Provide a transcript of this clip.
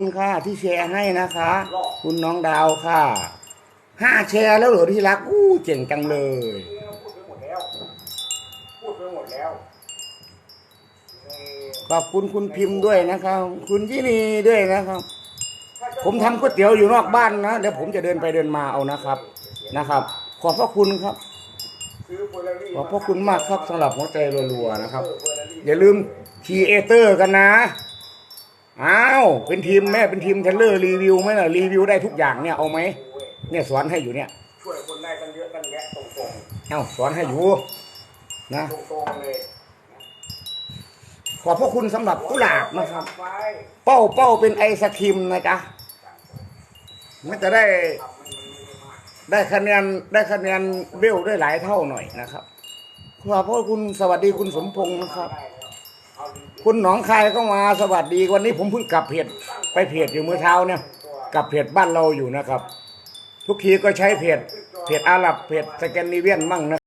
คุณค่ะที่แชร์ให้นะคะ คุณน้องดาวค่ะห้าแชร์แล้วเหรอที่รักอู้เจ๋งจังเลย พูดไปหมดแล้ว พูดไปหมดแล้วเอ่อขอบคุณคุณพิมพ์ด้วยนะครับ คุณยินีด้วยนะครับผมทำก๋วยเตี๋ยวอยู่นอกบ้านนะเดี๋ยวผมจะเดินไปเดินมาเอานะครับนะครับ ขอบพระคุณครับ ซื้อเฟอร์รารี่ขอบพระคุณมากครับสำหรับหัวใจรัวๆนะครับเฟอร์รารี่อย่าลืมทีเอเตอร์กันนะ อ้าวเป็นทีมแม่เป็นทีมเทเลอร์รีวิวไหมล่ะรีวิวได้ทุกอย่างเนี่ยเอาไหมเนี่ยสอนให้อยู่เนี่ยช่วยคนได้ตั้งเยอะตั้งแยะตรงเอ้าสอนให้อยู่นะๆตรงๆเลยขอบพระคุณสำหรับกุหลาบนะครับไว้เป้าเป้าเป็นไอศครีมนะจ๊ะมันจะได้ทำมันมันไม่มากได้คะแนนได้คะแนนเบลได้หลายเท่าหน่อยนะครับขอบพระคุณสวัสดีคุณสมพงศ์นะครับ คุณหนองคายก็มาสวัสดีวันนี้ผมเพิ่งกลับเพจไปเพจอยู่เมื่อเช้าเนี่ยกลับเพจบ้านเราอยู่นะครับ ทุกทีก็ใช้เพจเพจอาหรับเพจสแกนดิเวียนมั่งนะ